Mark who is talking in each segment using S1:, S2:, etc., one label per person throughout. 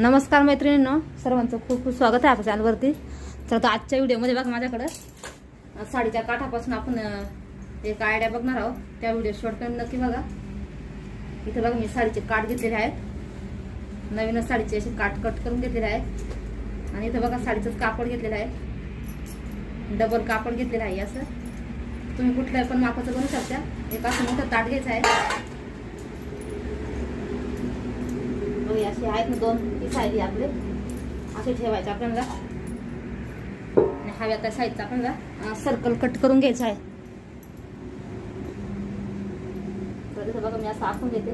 S1: नमस्कार मैत्रिणींनो सर्वांचं खूप खूप स्वागत आहे आपल्या चॅनलवरती. तर आता आजच्या व्हिडिओमध्ये बघा माझ्याकडं साडीच्या काठापासून आपण एक आयडिया बघणार आहोत. त्या व्हिडिओ शॉर्ट नक्की बघा. इथं बघा मी साडीचे काठ घेतलेले आहेत. नवीनच साडीचे असे काठ कट करून घेतलेले आहेत. आणि इथं बघा साडीचंच कापड घेतलेलं आहे. डबल कापड घेतलेलं आहे असं. तुम्ही कुठल्या पण मापाचं बनवू शकता. एक असं मोठं ताट घ्यायचं आहे. असे आहेत ना दोन पीस आपले. असे ठेवायचे आपल्याला. आणि हव्या त्या साईजचा आपल्याला सर्कल कट करून घ्यायचा आहे. तर बघा मी असं आखून घेते.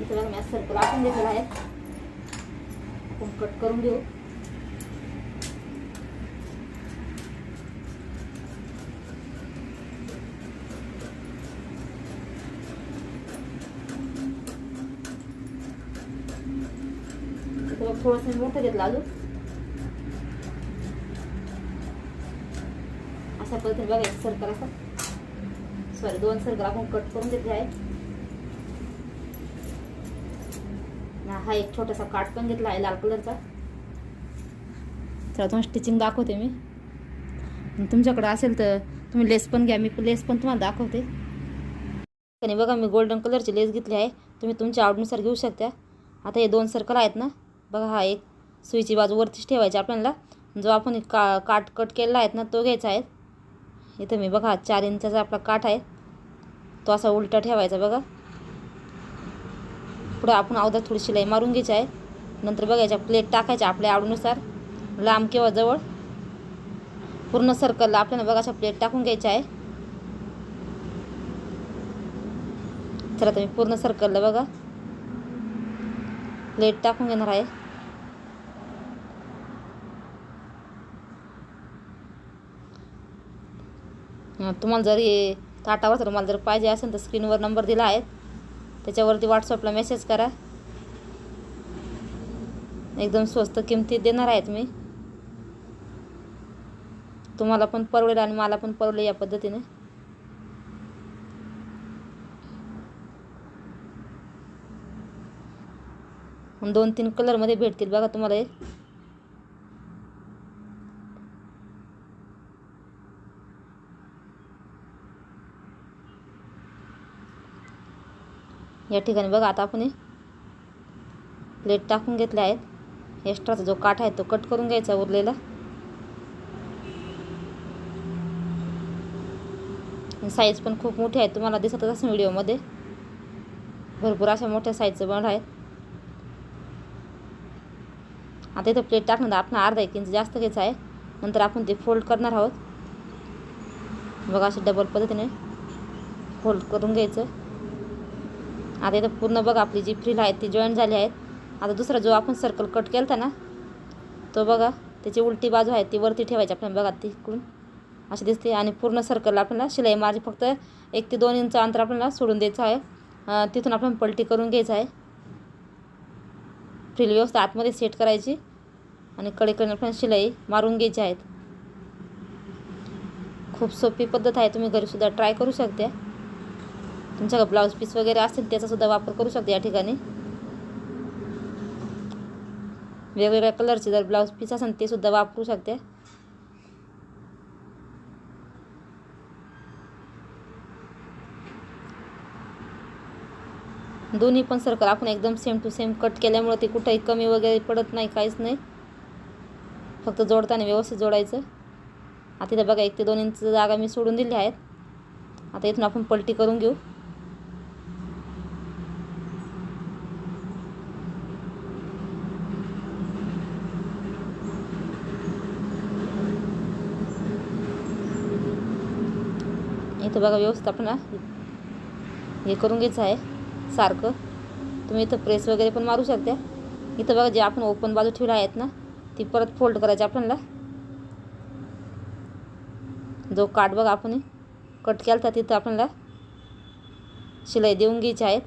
S1: इथं बघा मी असं सर्कल आखून घेतलेला आहे. आपण कट करून घेऊ. थोडस मोठं घेतलं अजून. अशा पद्धतीने बघा एक सर्कल असं. सॉरी दोन सर्कल आपण कट करून घेतले आहे हा एक छोटासा काट पण घेतला आहे लाल कलरचा. चला तुम्हाला स्टिचिंग दाखवते मी. तुमच्याकडं तुमच्याकडे असेल तर तुम्ही लेस पण घ्या मी लेस पण तुम्हाला दाखवते. आणि बघा मी गोल्डन कलरची लेस घेतली आहे. तुम्ही तुमच्या आवडीनुसार घेऊ शकता. आता हे दोन सर्कल आहेत ना. बघा हा एक सुईची बाजू वरतीच ठेवायची आपल्याला. जो आपण एक का काट कट केलेला आहे ना तो घ्यायचा आहे. इथं मी बघा चार इंचाचा आपला काठ आहे. तो असा उलटा ठेवायचा बघा. पुढं आपण अवधात थोडी शिलाई मारून घ्यायची आहे. नंतर बघायच्या प्लेट टाकायच्या आपल्या आवडीनुसार. लांब किंवा जवळ. पूर्ण सर्कलला आपल्याला बघा अशा प्लेट टाकून घ्यायच्या आहे. चला तुम्ही पूर्ण सर्कलला बघा. प्लेट टाकून घेणार आहे. तुम्हाला जर हे ताटावर तुम्हाला मला जर पाहिजे असेल तर स्क्रीनवर नंबर दिला आहे. त्याच्यावरती व्हॉट्सअपला मेसेज करा. एकदम स्वस्त किमतीत देणार आहेत मी. तुम्हाला पण परवडेल आणि मला पण परवडेल या पद्धतीने. दोन तीन कलरमध्ये भेटतील बघा तुम्हाला हे. या ठिकाणी बघा आता आपण प्लेट टाकून घेतल्या आहेत. एक्स्ट्राचा जो काठ आहे तो कट करून घ्यायचा उरलेला. साईज पण खूप मोठी आहे तुम्हाला दिसतच असेल व्हिडिओमध्ये भरपूर अशा मोठ्या साईजचं बंड आहेत. आता इथं प्लेट टाकणार आपण अर्धा एक इंच जास्त घ्यायचं आहे. नंतर आपण ते फोल्ड करणार आहोत. बघा असे डबल पद्धतीने फोल्ड करून घ्यायचं. आता इथं पूर्ण बघा आपली जी फ्रील आहे ती जॉईन झाली आहेत. आता दुसरा जो आपण सर्कल कट केला होता ना तो बघा त्याची उलटी बाजू आहे ती वरती ठेवायची आपल्याला बघा तिकडून. अशी दिसते आणि पूर्ण सर्कलला आपल्याला शिलाई माझी फक्त एक ते दोन इंच अंतर आपल्याला सोडून द्यायचं आहे. तिथून आपण पलटी करून घ्यायचं आहे. फ्रील व्यवस्था आतमध्ये सेट करायची आणि कडेकडे आपण शिलाई मारून घ्यायची आहेत. खूप सोपी पद्धत आहे तुम्ही घरीसुद्धा ट्राय करू शकता. तुमच्याकडे ब्लाऊज पीस वगैरे असतील त्याचासुद्धा वापर करू शकता या ठिकाणी. वेगवेगळ्या कलरचे जर ब्लाऊज पीस असेल ते सुद्धा वापरू शकते. दोन्ही पण सर्कल आपण एकदम सेम टू सेम कट केल्यामुळे ते कुठंही कमी वगैरे पडत नाही काहीच नाही. फक्त जोडताना व्यवस्थित जोडायचं. आता इथं बघा एक ते दोन इंच जागा मी सोडून दिली आहेत. आता इथून आपण पलटी करून घेऊ. इथं बघा व्यवस्थित आपण हे करून घ्यायचं आहे सारखं. तुम्ही इथं प्रेस वगैरे पण मारू शकता. इथं बघा जे आपण ओपन बाजू ठेवल्या आहेत ना ती परत फोल्ड करायची आपल्याला. जो काट बघा आपण कट केला तर तिथं आपल्याला शिलाई देऊन घ्यायची आहेत.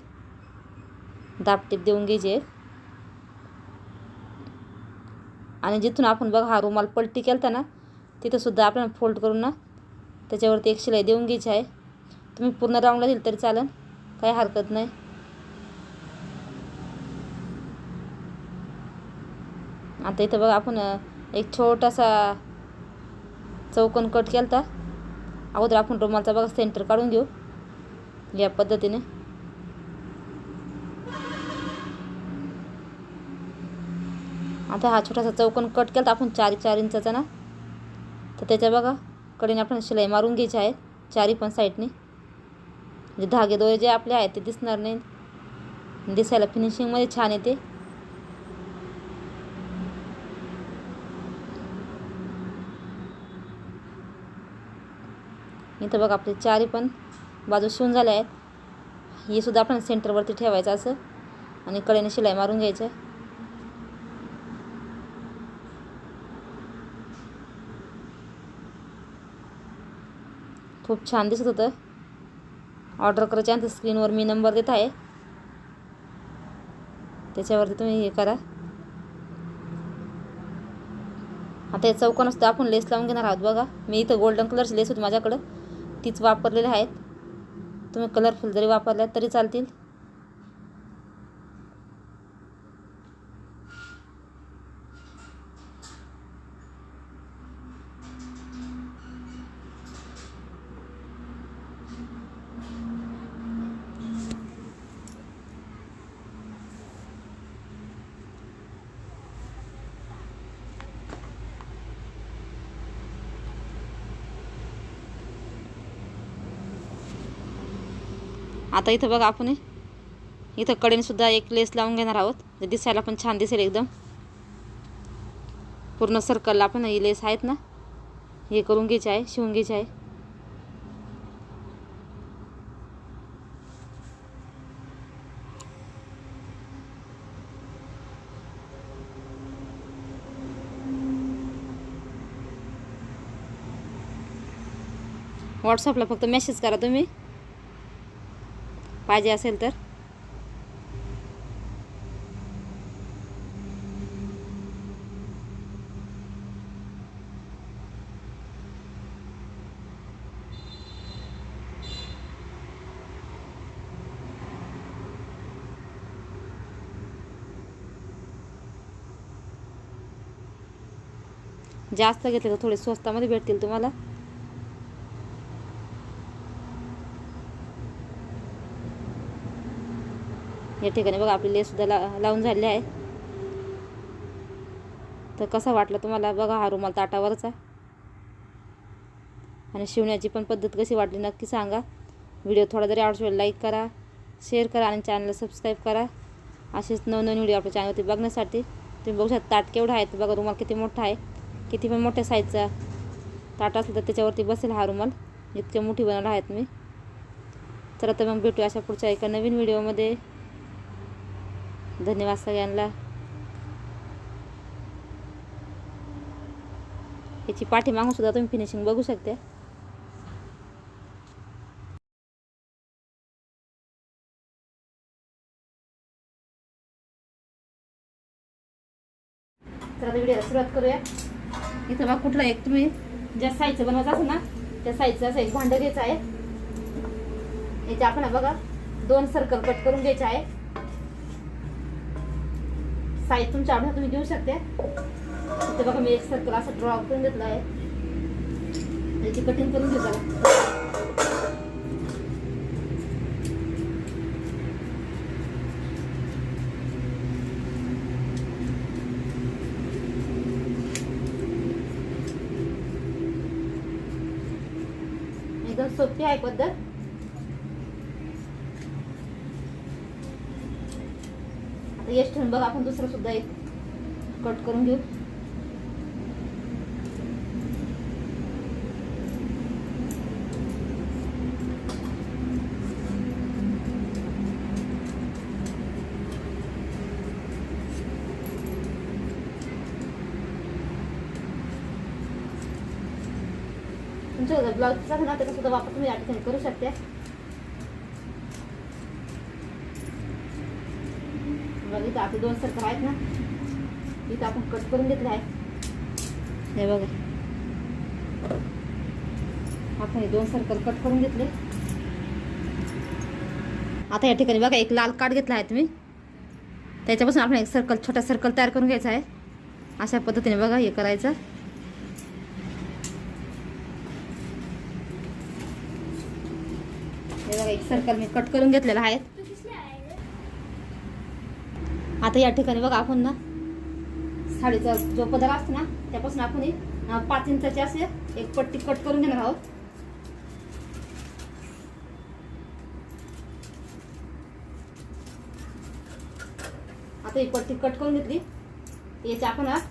S1: दापटीप देऊन घ्यायची आणि जिथून आपण बघा हा रुमाल पलटी केला ना तिथंसुद्धा आपल्याला फोल्ड करून ना त्याच्यावरती एक शिलाई देऊन घ्यायची आहे. तुम्ही पूर्ण राऊंडला दिली तरी चालेल. काही हरकत नाही. आता इथं बघा आपण एक छोटासा चौकोन कट केला होता अगोदर आपण रुमालचा बघा सेंटर काढून घेऊ. या पद्धतीने. आता हा छोटासा चौकोन कट केला तर आपण चार चार इंचाचा ना. तर त्याच्या बघा. कडेने आपण शिलाई मारून घ्यायची आहे चारी पण साईडने. म्हणजे धागे दोरे जे आपले आहेत ते दिसणार नाही दिसायला फिनिशिंगमध्ये छान येते. इथं बघा आपले चारी पण बाजू शिवून झाल्या आहेत. हे सुद्धा आपण सेंटरवरती ठेवायचं असं. आणि कडेने शिलाई मारून घ्यायचं. खूप छान दिसत होतं. ऑर्डर करायच्या नंतर स्क्रीनवर मी नंबर देत आहे. त्याच्यावरती तुम्ही हे करा. आता हे चौकोन असतं आपण लेस लावून घेणार आहोत बघा. मी इथं गोल्डन कलरची लेस होती माझ्याकडं. तीच वापरलेली आहेत. तुम्ही कलरफुल जरी वापरल्या तरी चालतील. आता इथं बघा आपण इथं कडेने सुद्धा एक लेस लावून घेणार आहोत. दिसायला पण छान दिसेल एकदम. पूर्ण सर्कलला आपण ही लेस आहेत ना. हे करून घ्यायचे आहे शिवून घ्यायचे आहे. व्हॉट्सअपला फक्त मेसेज करा तुम्ही. पाहिजे असेल तर? जास्त घेतले तर थोडे स्वस्तामध्ये भेटतील तुम्हाला. या ठिकाणी बघा आपली लेससुद्धा ला लावून झालेली आहे. तर कसा वाटला तुम्हाला? बघा हा रुमाल ताटावरचा. आणि शिवण्याची पण पद्धत कशी वाटली नक्की सांगा. व्हिडिओ थोडा जरी आवडतो लाईक करा शेअर करा आणि चॅनलला सबस्क्राईब करा. असेच नवनवीन व्हिडिओ आपल्या चॅनलवरती बघण्यासाठी. तुम्ही बघू शकता ताट केवढा आहे. तर बघा रुमाल किती मोठा आहे. किती पण मोठ्या साईजचा ताट असलं तर त्याच्यावरती बसेल हा रुमाल. इतके मोठी बनवला आहेत मी तर आता मग भेटू अशा पुढच्या एका नवीन व्हिडिओमध्ये. धन्यवाद सगळ्यांना. याची पाठीमागून सुद्धा तुम्ही फिनिशिंग बघू शकते. तर आता व्हिडिओला सुरुवात करूया. इथं मग कुठला एक तुम्ही ज्या साईजचं बनवायचं असेल ना त्या साईजचं असं एक भांडं घ्यायचं आहे. याचे आपण बघा दोन सर्कल कट करून घ्यायचे आहे. साईज तुमच्या आवडीनं तुम्ही घेऊ शकते. इथे बघा मी एक सर्कल असं ड्रॉ करून घेतला आहे. याची कटिंग करून घेतला एकदम सोपी आहे पद्धत आता यश ठेवून बघ आपण दुसरं सुद्धा एक कट करून घेऊ. तुमच्या ब्लाऊजचा ना त्याचा सुद्धा वापर तुम्ही या ठिकाणी करू शकते. तिथं आता दोन सर्कल आहेत ना तिथं आपण कट करून घेतले आहे. हे बघा. आपण हे दोन सर्कल कट करून घेतले. आता या ठिकाणी बघा एक लाल कार्ड घेतला आहे तुम्ही. त्याच्यापासून आपण एक सर्कल छोटा सर्कल तयार करून घ्यायचा आहे. अशा पद्धतीने बघा हे करायचं. हे बघा एक सर्कल मी कट करून घेतलेला आहे. आता या ठिकाणी बघा आपण ना साडीचा जो पदर असतो ना त्यापासून आपण एक, पाच इंचाचे असे एक पट्टी कट करून घेणार आहोत. आता ही पट्टी कट करून घेतली. याचे आपण आज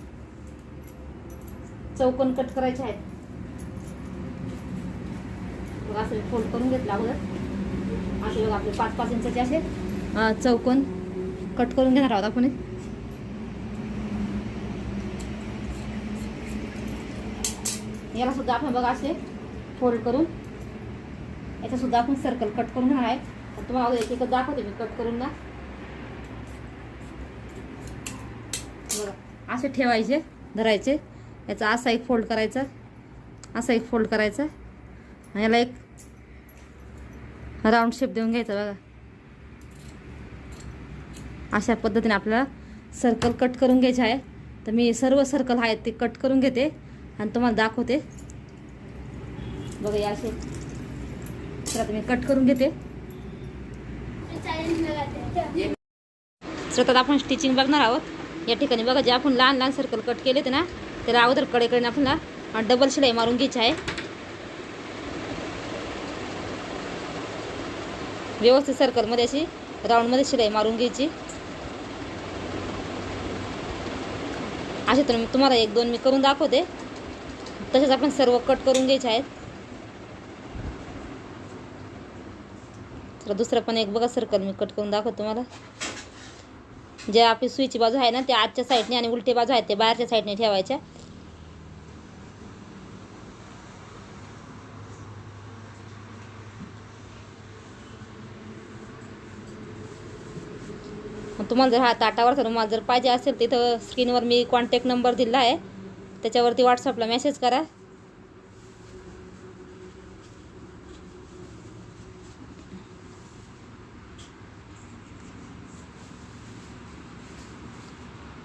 S1: चौकोन कट करायचे आहेत. बघा असं फोल्ड करून घेतला अगोदर. असे बघा आपले पाच पाच इंचाचे असे चौकोन कट करून घेणार आहोत आपण याला सुद्धा आपण बघा असे फोल्ड करून. याचा सुद्धा आपण सर्कल कट करून घेणार आहे. तर तुम्हाला एक एक दाखवते मी कट करून ना. बघा असे ठेवायचे धरायचे. याचा असा एक फोल्ड करायचा असा एक फोल्ड करायचा याला एक राऊंड शेप देऊन घ्यायचा बघा. अशा पद्धतीने आपल्याला सर्कल कट करून घ्यायचे आहे. तर मी सर्व सर्कल आहेत ते कट करून घेते आणि तुम्हाला दाखवते. बघा या असे. तर आता मी कट करून घेते. स्वतः आपण स्टिचिंग बघणार आहोत. या ठिकाणी बघा जे आपण लहान लहान सर्कल कट केले ते ना त्याला अगोदर कडेकडे आपल्याला डबल शिलाई मारून घ्यायची आहे. व्यवस्थित सर्कलमध्ये अशी राऊंडमध्ये शिलाई मारून घ्यायची. असे तर तुम्हाला एक दोन मी करून दाखवते. तसेच आपण सर्व कट करून घ्यायचे आहेत. तर दुसरं पण एक बघा सर्कल मी कट करून दाखवतो तुम्हाला. जे आपली सुईची बाजू आहे ना ते आजच्या साईडने आणि उलटी बाजू आहेत ते बाहेरच्या साईडने ठेवायच्या. तुम्हाला जर हा ताटावरचा रुमाल जर पाहिजे असेल तिथं स्क्रीनवर मी कॉन्टॅक्ट नंबर दिला आहे. त्याच्यावरती व्हॉट्सअपला मेसेज करा.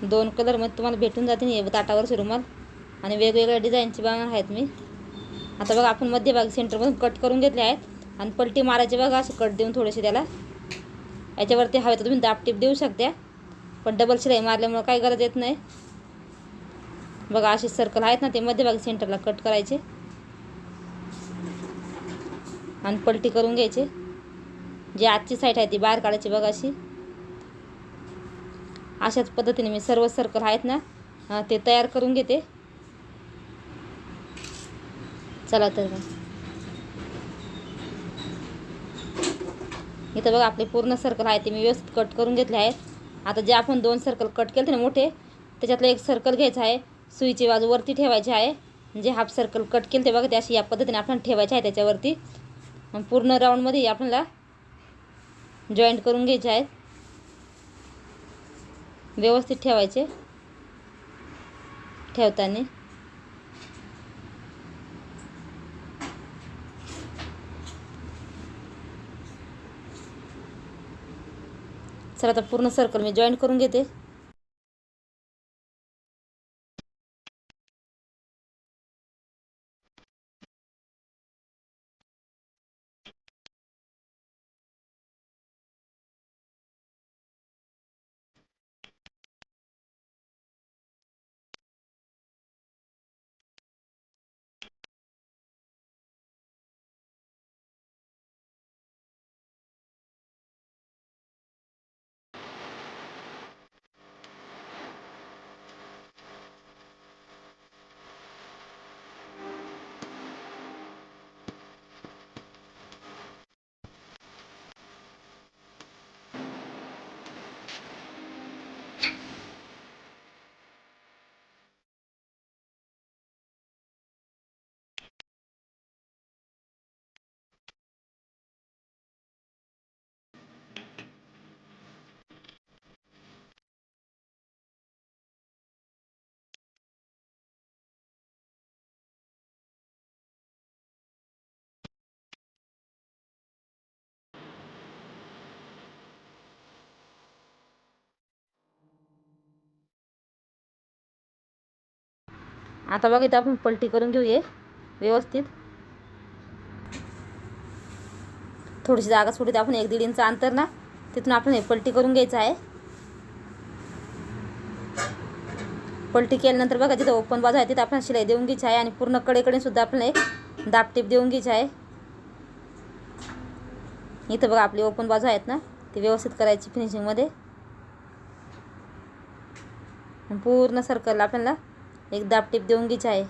S1: दोन कलरमध्ये तुम्हाला भेटून जातील हे ताटावरचे रुमाल आणि वेगवेगळ्या डिझाईनचे बनवणार आहेत मी. आता बघा आपण मध्यभागी सेंटरमधून कट करून घेतले आहेत. आणि पलटी मारायचे बघा असे कट देऊन थोडेसे त्याला. याच्यावरती हवे तर तुम्ही दापटीप देऊ शकता. पण डबल शिलाई मारल्यामुळं काही गरज येत नाही. बघा असे सर्कल आहेत ना ते मध्यभागी सेंटरला कट करायचे. आणि पलटी करून घ्यायचे. जी आजची साईट आहे ती बाहेर काढायची बघा अशी. अशाच पद्धतीने मी सर्व सर्कल आहेत ना ते तयार करून घेते. चला तर मग. इथं बघा आपले पूर्ण सर्कल आहे ते मी व्यवस्थित कट करून घेतले आहेत. आता जे आपण दोन सर्कल कट केले ना मोठे त्याच्यातलं एक सर्कल घ्यायचं आहे. सुईची बाजू वरती ठेवायची आहे. म्हणजे हाफ सर्कल कट केले ते बघा ते अशी या पद्धतीने आपण ठेवायचे आहे त्याच्यावरती. पूर्ण राऊंडमध्ये आपल्याला जॉईंट करून घ्यायचे आहेत. व्यवस्थित ठेवायचे. ठेवताना. तर आता पूर्ण सर्कल मी जॉईंट करून घेते. आता बघा इथं आपण पलटी करून घेऊया व्यवस्थित. थोडीशी जागा सोडीत आपण एक दीड इंच अंतर ना तिथून आपण हे पलटी करून घ्यायचं आहे. पलटी केल्यानंतर बघा जिथं ओपन बाजू आहे तिथं आपण शिलाई देऊन घ्यायची आहे आणि पूर्ण कडेकडे सुद्धा आपल्याला एक दापटीप देऊन घ्यायची आहे. इथं बघा आपली ओपन बाजू आहेत ना ती व्यवस्थित करायची फिनिशिंगमध्ये पूर्ण सर्कल आपल्याला एक दापटीप देऊन घ्यायची आहे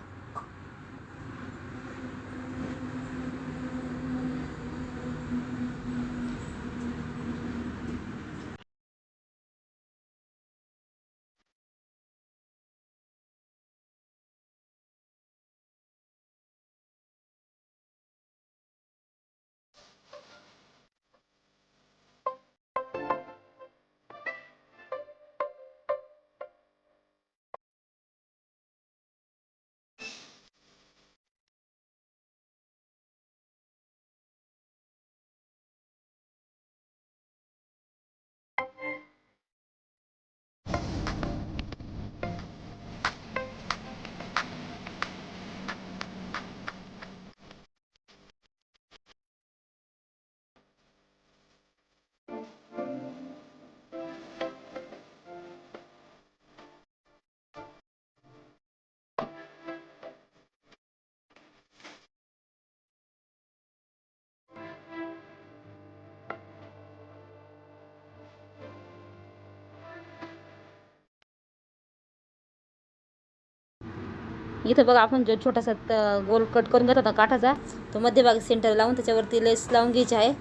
S1: इथं बघा आपण जो छोटासा गोल कट करून घेतो होता काठाचा तो मध्यभागी सेंटर लावून त्याच्यावरती लेस लावून घ्यायची आहे.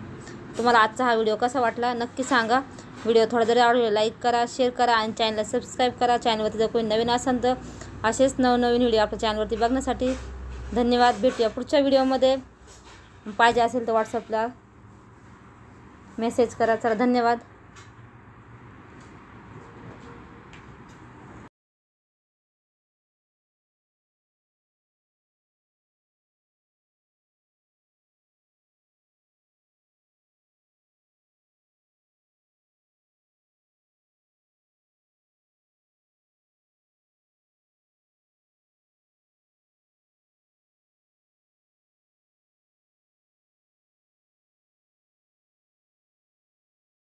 S1: तुम्हाला आजचा हा व्हिडिओ कसा वाटला नक्की सांगा. व्हिडिओ थोडा जरी आवडला लाईक करा शेअर करा आणि चॅनलला सबस्क्राईब करा. चॅनलवरती जर कोणी नवीन असेल तर असेच नवनवीन व्हिडिओ आपल्या चॅनलवरती बघण्यासाठी. धन्यवाद. भेटूया पुढच्या व्हिडिओमध्ये पाहिजे असेल तर व्हॉट्सअपला मेसेज करा. चला धन्यवाद.